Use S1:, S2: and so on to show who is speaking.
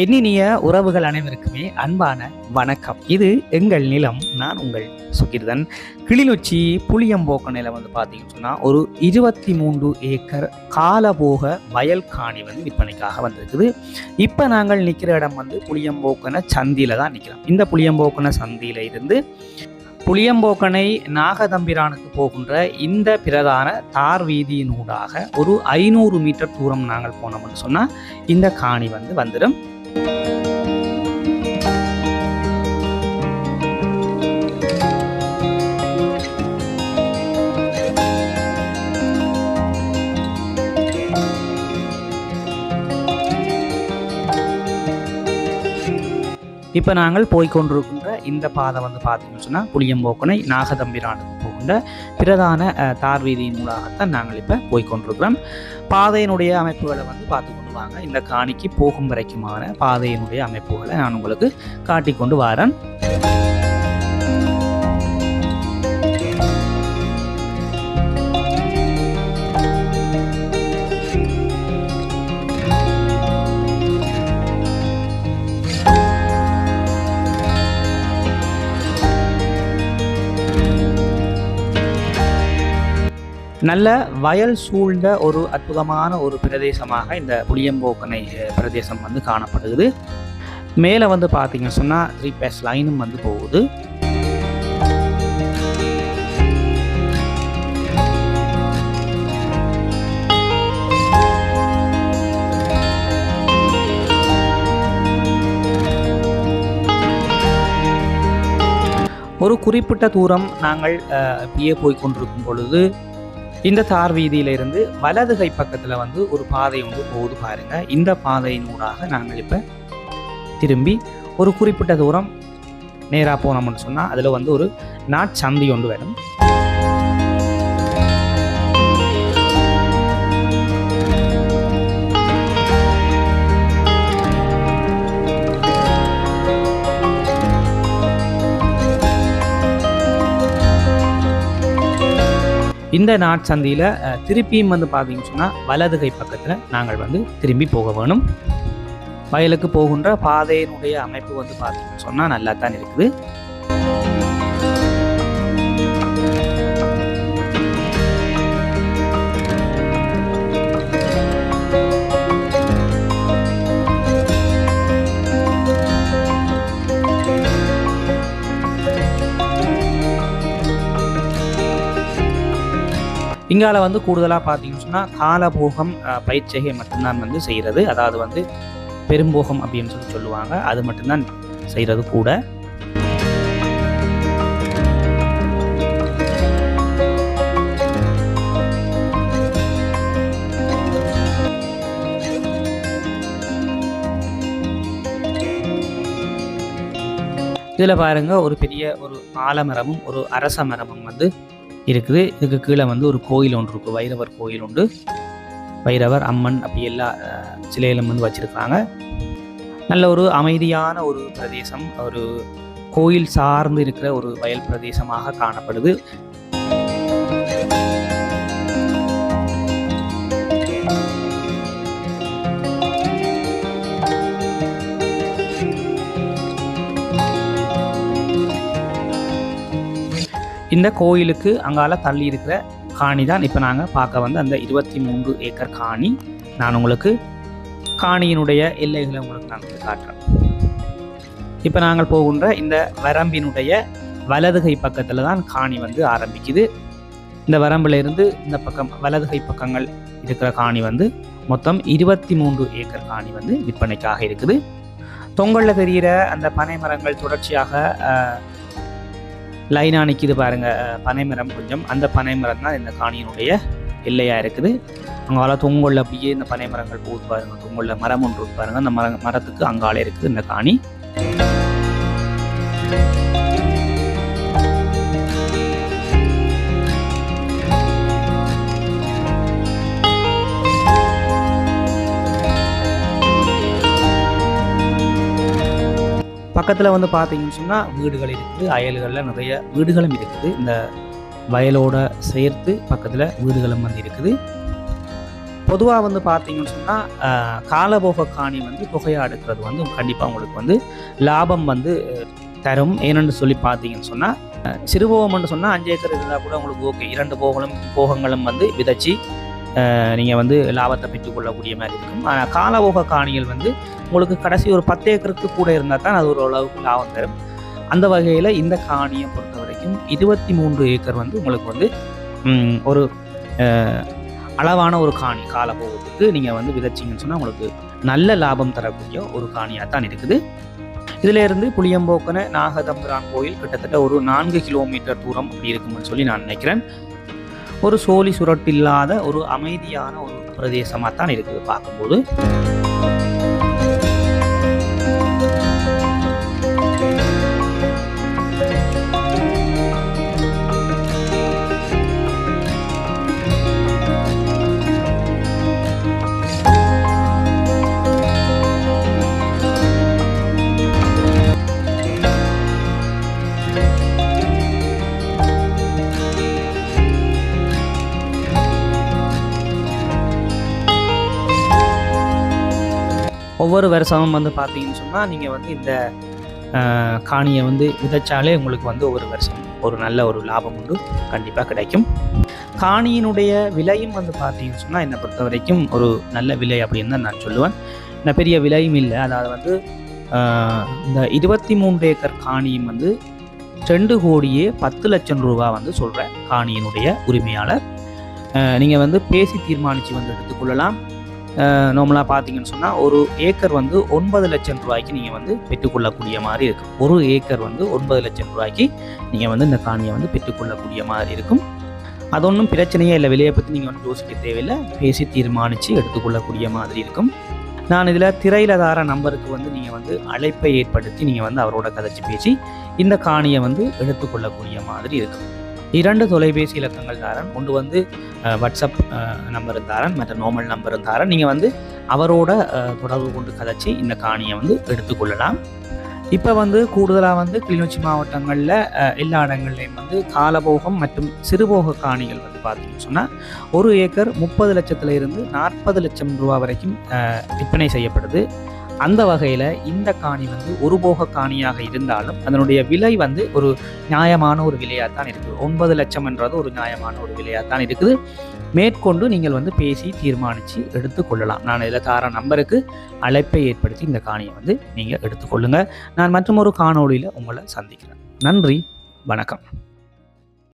S1: எண்ணினிய உறவுகள் அனைவருக்குமே அன்பான வணக்கம். இது எங்கள் நிலம் நான் உங்கள் சுகிர்தன். கிளிநொச்சி புளியம்போக்க நிலம் வந்து பார்த்தீங்கன்னு சொன்னால் ஒரு இருபத்தி மூன்று ஏக்கர் காலபோக வயல் காணி வந்து விற்பனைக்காக வந்திருக்குது. இப்போ நாங்கள் நிற்கிற இடம் வந்து புளியம்போக்கன சந்தியில் தான் நிற்கிறோம் இந்த புளியம்போக்கன சந்தியில் இருந்து புளியம்போக்கனை நாகதம்பிரானுக்கு போகின்ற இந்த பிரதான தார் வீதியினூடாக ஒரு ஐநூறு மீட்டர் தூரம் நாங்கள் போனோம்னு சொன்னால் இந்த காணி வந்து வந்துடும். இப்போ நாங்கள் போய்கொண்டிருக்கின்ற இந்த பாதை வந்து பார்த்தீங்கன்னு சொன்னால் புளியம்போக்கனை நாகதம்பிரானுக்கு போகின்ற பிரதான தார் வீதியின் மூலமாகத்தான் நாங்கள் இப்போ போய்கொண்டிருக்கிறோம் பாதையினுடைய அமைப்புகளை வந்து பார்த்து கொண்டு வாங்க. இந்த காணிக்கு போகும் வரைக்குமான பாதையினுடைய அமைப்புகளை நான் உங்களுக்கு காட்டிக்கொண்டு வரேன். நல்ல வயல் சூழ்ந்த ஒரு அற்புதமான ஒரு பிரதேசமாக இந்த புளியம்போக்கனை பிரதேசம் வந்து காணப்படுது மேலே வந்து பார்த்தீங்கன்னு சொன்னால் த்ரீ பேஸ் லைனும் வந்து போகுது. ஒரு குறிப்பிட்ட தூரம் நாங்கள் அப்படியே போய் கொண்டிருக்கும் பொழுது இந்த தார் வீதியிலிருந்து வலது கை பக்கத்தில் வந்து ஒரு பாதை ஒன்று போகுது பாருங்க. இந்த பாதையினூடாக நாங்கள் இப்போ திரும்பி ஒரு குறிப்பிட்ட தூரம் நேராக போனோம்னு சொன்னால் அதில் வந்து ஒரு நாட்சந்தி ஒன்று வேணும் இந்த நாட்சந்தியில் திருப்பியும் வந்து பார்த்தீங்கன்னு சொன்னால் வலது கை பக்கத்தில் நாங்கள் வந்து திரும்பி போக வேணும். வயலுக்கு போகின்ற பாதையினுடைய அமைப்பு வந்து பார்த்தீங்கன்னு சொன்னால் நல்லா தான் இருக்குது. இங்கால வந்து கூடுதலாக பார்த்தீங்கன்னு சொன்னால் காலபோகம் அஹ், பயிற்சிகை மட்டும்தான் வந்து செய்கிறது அதாவது வந்து பெரும்போகம் அப்படின்னு சொல்லி சொல்லுவாங்க. அது மட்டும்தான் செய்கிறது கூட. இதில் பாருங்க ஒரு பெரிய ஒரு ஆலமரமும் ஒரு அரச மரமும் வந்து இருக்குது. இதுக்கு கீழே வந்து ஒரு கோயில் ஒன்று இருக்குது வைரவர் கோயில் உண்டு. வைரவர் அம்மன் அப்படி எல்லா சிலையிலும் வந்து வச்சுருக்காங்க நல்ல ஒரு அமைதியான ஒரு பிரதேசம். ஒரு கோயில் சார்ந்து இருக்கிற ஒரு வயல் பிரதேசமாக காணப்படுது. இந்த கோயிலுக்கு அங்கால தள்ளி இருக்கிற காணி தான் இப்போ நாங்கள் பார்க்க வந்து அந்த இருபத்தி மூன்று ஏக்கர் காணி. நான் உங்களுக்கு காணியினுடைய எல்லைகளை உங்களுக்கு நான் வந்து காட்டுறேன். இப்போ நாங்கள் போகின்ற இந்த வரம்பினுடைய வலதுகை பக்கத்தில் தான் காணி வந்து ஆரம்பிக்குது. இந்த வரம்பிலிருந்து இந்த பக்கம் வலதுகை பக்கங்கள் இருக்கிற காணி வந்து மொத்தம் இருபத்தி மூன்று ஏக்கர் காணி வந்து விற்பனைக்காக இருக்குது. தொங்கலில் தெரிகிற அந்த பனை மரங்கள் தொடர்ச்சியாக லைனாக நிற்கிது பாருங்கள் பனைமரம் கொஞ்சம். அந்த பனைமரம் தான் இந்த காணியினுடைய எல்லையாக இருக்குது. அங்கால தொங்கல்ல அப்படியே இந்த பனை மரங்கள் போகுது பாருங்க. தொங்கல்ல மரம் ஒன்று பாருங்கள் பாருங்க. அந்த மர மரத்துக்கு அங்காலே இருக்குது இந்த காணி. பக்கத்தில் வந்து பார்த்தீங்கன்னு சொன்னால் வீடுகள் இருக்குது அயல்களில் நிறைய வீடுகளும் இருக்குது. இந்த வயலோட சேர்த்து பக்கத்தில் வீடுகளும் வந்து இருக்குது. பொதுவாக வந்து பார்த்தீங்கன்னு சொன்னால் காலபோக காணி வந்து புகையாக எடுக்கிறது வந்து கண்டிப்பாக உங்களுக்கு வந்து லாபம் வந்து தரும். ஏனென்று சொல்லி பார்த்தீங்கன்னு சொன்னால் சிறுபோகம்னு சொன்னால் அஞ்சு ஏக்கர் இருந்தால் கூட உங்களுக்கு ஓகே. இரண்டு போகங்களும் போகங்களும் வந்து விதைச்சி நீங்கள் வந்து லாபத்தை பெற்றுக்கொள்ளக்கூடிய மாதிரி இருக்கும். ஆனால் காலபோக காணிகள் வந்து உங்களுக்கு கடைசி ஒரு பத்து ஏக்கருக்கு கூட இருந்தால் தான் அது ஒரு அளவுக்கு லாபம் தரும். அந்த வகையில் இந்த காணியை பொறுத்த வரைக்கும் இருபத்தி மூன்று ஏக்கர் வந்து உங்களுக்கு வந்து ஒரு அளவான ஒரு காணி காலபோகத்துக்கு நீங்கள் வந்து விதைச்சிங்கன்னு சொன்னால் உங்களுக்கு நல்ல லாபம் தரக்கூடிய ஒரு காணியாக தான் இருக்குது. இதிலேருந்து புளியம்போக்கன நாகதம்பிரான் கோயில் கிட்டத்தட்ட ஒரு நான்கு கிலோமீட்டர் தூரம் அப்படி இருக்கும்னு சொல்லி நான் நினைக்கிறேன். ஒரு சோழி சுரட்டு இல்லாத ஒரு அமைதியான ஒரு பிரதேசமாக தான் இருக்குது பார்க்கும்போது. ஒவ்வொரு வருஷமும் வந்து பார்த்தீங்கன்னு சொன்னால் நீங்கள் வந்து இந்த காணியை வந்து விதைச்சாலே உங்களுக்கு வந்து ஒவ்வொரு வருஷம் ஒரு நல்ல ஒரு லாபம் உண்டு. கண்டிப்பாக கிடைக்கும். காணியினுடைய விலையும் வந்து பார்த்தீங்கன்னு சொன்னால் என்னை பொறுத்த வரைக்கும் ஒரு நல்ல விலை அப்படின்னு தான் நான் சொல்லுவேன். நான் பெரிய விலையும் இல்லை. அதாவது வந்து இந்த இருபத்தி மூன்று ஏக்கர் காணியும் வந்து ரெண்டு கோடியே பத்து லட்சம் ரூபா வந்து சொல்கிறேன் காணியினுடைய உரிமையாளர். நீங்கள் வந்து பேசி தீர்மானித்து வந்து எடுத்துக்கொள்ளலாம். நார்மலாக பார்த்தீங்கன்னு சொன்னால் ஒரு ஏக்கர் வந்து ஒன்பது லட்சம் ரூபாய்க்கு நீங்கள் வந்து பெற்றுக்கொள்ளக்கூடிய மாதிரி இருக்கும். ஒரு ஏக்கர் வந்து ஒன்பது லட்சம் ரூபாய்க்கு நீங்கள் வந்து இந்த காணியை வந்து பெற்றுக்கொள்ளக்கூடிய மாதிரி இருக்கும். அது ஒன்றும் பிரச்சனையே இல்லை. விலையை பற்றி நீங்கள் வந்து யோசிக்க தேவையில்லை. பேசி தீர்மானித்து எடுத்துக்கொள்ளக்கூடிய மாதிரி இருக்கும். நான் இதில் திரையிலதார நம்பருக்கு வந்து நீங்கள் வந்து அழைப்பை ஏற்படுத்தி நீங்கள் வந்து அவரோட கதைச்சி பேசி இந்த காணியை வந்து எடுத்துக்கொள்ளக்கூடிய மாதிரி இருக்கும். இரண்டு தொலைபேசி இலக்கங்கள் தாரன். ஒன்று வந்து வாட்ஸ்அப் நம்பரும் தாரன் மற்ற நார்மல் நம்பரும் தாரன். நீங்கள் வந்து அவரோட தொடர்பு கொண்டு கதைச்சி இந்த காணியை வந்து எடுத்துக்கொள்ளலாம் இப்போ வந்து கூடுதலாக வந்து கிளிநொச்சி மாவட்டங்களில் எல்லா இடங்கள்லையும் வந்து காலபோகம் மற்றும் சிறுபோக காணிகள் வந்து பார்த்தீங்கன்னு சொன்னால் ஒரு ஏக்கர் முப்பது லட்சத்திலிருந்து நாற்பது லட்சம் ரூபா வரைக்கும் விற்பனை செய்யப்படுது. அந்த வகையில் இந்த காணி வந்து ஒரு போக காணியாக இருந்தாலும் அதனுடைய விலை வந்து ஒரு நியாயமான ஒரு விலையாக தான் இருக்குது. ஒன்பது லட்சம் என்றது ஒரு நியாயமான ஒரு விலையாக தான் இருக்குது. மேற்கொண்டு நீங்கள் வந்து பேசி தீர்மானித்து எடுத்துக்கொள்ளலாம் நான் இதில் தார நம்பருக்கு அழைப்பை ஏற்படுத்தி இந்த காணியை வந்து நீங்கள் எடுத்துக்கொள்ளுங்கள் நான் மற்றும் ஒரு காணொளியில் உங்களை சந்திக்கிறேன். நன்றி. வணக்கம்.